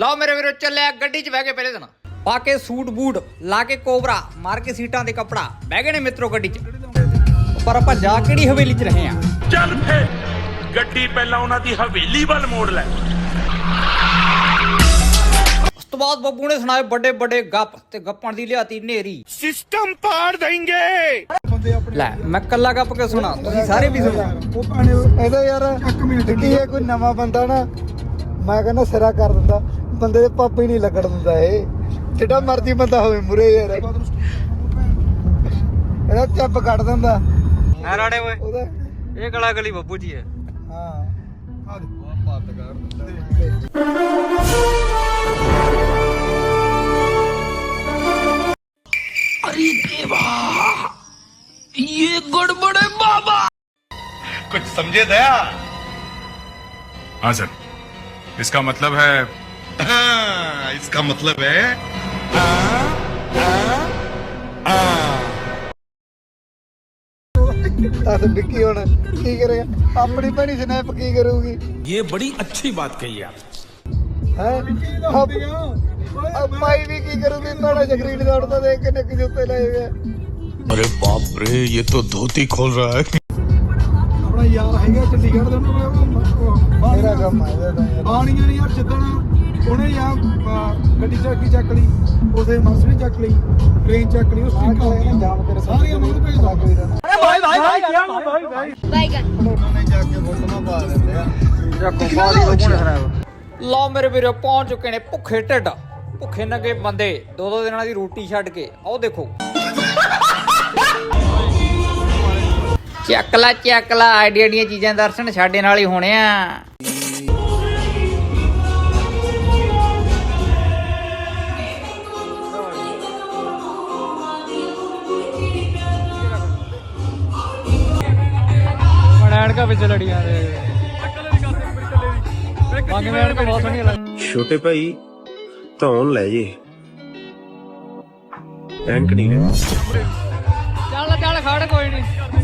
ਲਓ ਮੇਰੇ ਵੀਰੋ ਚੱਲਿਆ ਗੱਡੀ 'ਚ ਬਹਿ ਕੇ ਪਹਿਲੇ ਦਿਨ। ਪਾ ਕੇ ਸੂਟ ਬੂਟ ਲਾ ਕੇ ਕੋਬਰਾ ਮਾਰ ਕੇ ਸੀਟਾਂ ਤੇ ਕੱਪੜਾ ਬਹਿ ਗਏ ਨੇ ਮਿੱਤਰੋ ਗੱਡੀ 'ਚ। ਪਰ ਆਪਾਂ ਜਾ ਕਿਹੜੀ ਹਵੇਲੀ 'ਚ ਰਹੇ ਆ? ਚੱਲ ਫੇ ਗੱਡੀ ਪਹਿਲਾਂ ਉਹਨਾਂ ਦੀ ਹਵੇਲੀ ਵੱਲ ਮੋੜ ਲੈ। ਉਸ ਤੋਂ ਬਾਅਦ ਬੱਬੂ ਨੇ ਸੁਣਾਏ ਵੱਡੇ ਵੱਡੇ ਗੱਪ ਤੇ ਗੱਪਾਂ ਦੀ ਲਿਆਤੀ ਨੇਰੀ। ਸਿਸਟਮ ਪਾੜ ਦੇਂਗੇ ਲੈ ਮੈਂ ਕੱਲਾ ਗੱਪ ਕੇ ਸੁਣਾ? ਤੁਸੀਂ ਸਾਰੇ ਵੀ ਸੁਣੋ। ਉਹ ਭਾਣੇ ਇਹਦਾ ਯਾਰ ਕੀ ਇਹ ਕੋਈ ਨਵਾਂ ਬੰਦਾ ਨਾ ਮੈਂ ਕਹਿੰਦਾ ਸਿਰਾ ਕਰ ਦਿੰਦਾ। ਬੰਦੇ ਦੇ ਪਾਪੇ ਹੀ ਨਹੀਂ ਲੱਗਣ ਦਿੰਦਾ ਇਹ ਜਿਹੜਾ ਮਰਜ਼ੀ ਬੰਦਾ ਹੋਵੇ ਮੁਰੇ ਯਾਰ ਇਹਦਾ ਚੱਪ ਕੱਢ ਦਿੰਦਾ ਐ ਰਾੜੇ ਓਏ ਉਹਦਾ ਇਹ ਗਲਾ ਗਲੀ ਬੱਬੂ ਜੀ ਹੈ ਹਾਂ ਆ ਦੇ ਕੁਝ ਸਮਝੇ ਦਇਆ हाँ सर इसका मतलब है इसका मतलब है अपनी स्नैप की ये बड़ी अच्छी बात कही आप अब, भाई भी की करूँगी? दौड़ता जूते लाए हुए अरे बाप रे ये तो धोती खोल रहा है। ਯਾਰ ਹੈਗਾ ਚੰਡੀਗੜ੍ਹ ਦਾ ਉਹਨਾਂ ਕੋਲ। ਮੇਰਾ ਕੰਮ ਆ ਇਹਦਾ ਤਾਂ ਯਾਰ। ਬਾਣੀਆਂ ਨਹੀਂ ਯਾਰ ਜਿੱਦਣ ਉਹਨੇ ਜਾਂ ਅਹ, ਗੱਡੀ ਚੱਕੀ ਚੱਕ ਲਈ ਉਸੇ ਮਰਸਡੀ ਚੱਕ ਲਈ ਟ੍ਰੇਨ ਚੱਕ ਲਈ ਉਹ ਨੇ ਜਾਮ ਤੇਰੇ ਸਾਰੀਆਂ ਮੂੰਹ ਭੇਜ ਦੋ। ਕੋਈ ਨਾ Baigan. ਉਹਨਾਂ ਨੇ ਜਾ ਕੇ ਫੋਟੋਆਂ ਪਾ ਦਿੰਦੇ ਆ। ਲਓ ਮੇਰੇ ਵੀਰੋ ਪਹੁੰਚ ਚੁੱਕੇ ਨੇ ਭੁੱਖੇ ਢਿੱਡ। ਭੁੱਖੇ ਨਗੇ ਬੰਦੇ ਦੋ ਦੋ ਦਿਨਾਂ ਦੀ ਰੋਟੀ ਛੱਡ ਕੇ। ਆਓ ਦੇਖੋ। ਚੱਕ ਲਾ ਚੱਕ ਲਾ ਆਈਡੀਆ ਦੀਆਂ ਚੀਜ਼ਾਂ ਦਰਸ਼ਨ ਸਾਡੇ ਨਾਲ ਹੀ ਹੋਣੇ ਆ। ਐਨਕਾ ਵਿੱਚ ਲੜੀਆਂ ਦੇ ਮੰਗ ਮੈਂ ਐਨਕਾ ਬਹੁਤ ਸੋਹਣੀਆਂ ਲੱਗਦੀਆਂ। ਛੋਟੇ ਭਾਈ ਧੌਣ ਲੈ ਜੇ। ਐਨਕ ਨਹੀਂ ਹੈ। ਚੱਲ ਚੱਲ ਖੜ ਕੋਈ ਨਹੀਂ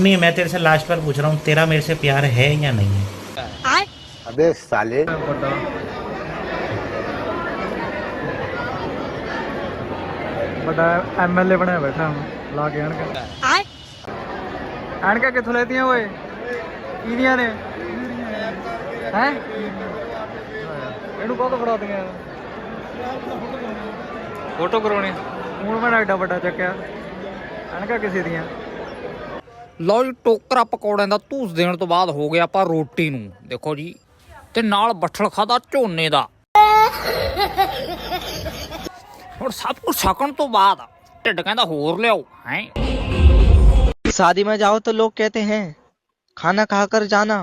नहीं मैं तेरे से लास्ट बार पूछ रहा हूँ तेरा मेरे से प्यार है या नहीं है ਅਬੇ ਸਾਲੇ ਵੱਡਾ ਵੱਡਾ ਐਮਐਲਏ ਬਣਿਆ ਬੈਠਾ ਹੁਣ ਲਾ ਕੇ ਆਣਕਾ ਆਣਕਾ ਕਿੱਥੋਂ ਲੈਤੀਆਂ ਓਏ ਕਿਹਦੀਆਂ ਨੇ ਹੈ ਇਹਨੂੰ ਕਦੋਂ ਫੜਾ ਦੀਆਂ ਫੋਟੋ ਕਰਾਉਣੀ ਹੁਣ ਮੈਂ ਐਡਾ ਵੱਡਾ ਚੱਕਿਆ ਆਣਕਾ ਕਿਸੇ ਦੀਆਂ ਲਓ ਜੀ ਟੋਕਰਾ ਪਕੌੜਿਆਂ ਦਾ ਧੂਸ ਦੇਣ ਤੋਂ ਬਾਅਦ ਹੋ ਗਿਆ ਆਪਾਂ ਰੋਟੀ ਨੂੰ ਦੇਖੋ ਜੀ ਤੇ ਨਾਲ ਬੱਠਲ ਖਾਦਾ ਝੋਨੇ ਦਾ ਹੁਣ ਸਭ ਕੁਝ ਛਕਣ ਤੋਂ ਬਾਅਦ ਢਿੱਡ ਕਹਿੰਦਾ ਹੋਰ ਲਿਆਓ ਹੈ शादी में जाओ तो लोग कहते हैं खाना खाकर जाना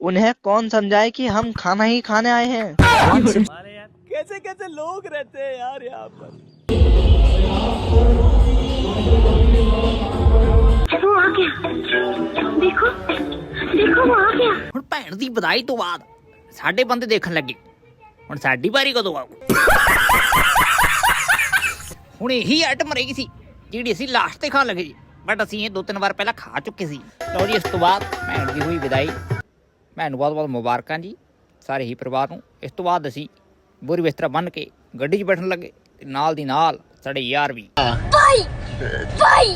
उन्हें कौन समझाए कि हम खाना ही खाने आए हैं कैसे कैसे लोग रहते हैं यार यहाँ पर ਦੀ ਵਧਾਈ ਤੋਂ ਬਾਅਦ ਸਾਡੇ ਬੰਦੇ ਦੇਖਣ ਲੱਗੇ। ਹੁਣ ਸਾਡੀ ਵਾਰੀ ਕਦੋਂ ਆਊ? ਹੁਣ ਇਹੀ ਆਈਟਮ ਰਹੀ ਸੀ, ਜਿਹੜੀ ਅਸੀਂ ਲਾਸਟ ਤੇ ਖਾਣ ਲੱਗੇ ਜੀ ਬਟ ਅਸੀਂ ਇਹ ਦੋ ਤਿੰਨ ਵਾਰ ਪਹਿਲਾਂ ਖਾ ਚੁੱਕੇ ਸੀ। ਲਓ ਜੀ, ਇਸ ਤੋਂ ਬਾਅਦ ਭੈਣ ਦੀ ਹੋਈ ਵਿਦਾਈ। ਭੈਣ ਨੂੰ ਬਹੁਤ ਬਹੁਤ ਮੁਬਾਰਕਾਂ ਜੀ, ਸਾਰੇ ਹੀ ਪਰਿਵਾਰ ਨੂੰ। ਇਸ ਤੋਂ ਬਾਅਦ ਅਸੀਂ ਬੁਰੀ ਬਿਸਤਰਾ ਬੰਨ ਕੇ ਗੱਡੀ 'ਚ ਬੈਠਣ ਲੱਗੇ ਤੇ ਨਾਲ ਦੀ ਨਾਲ ਸਾਡੇ ਯਾਰ ਵੀ। Bye. Bye.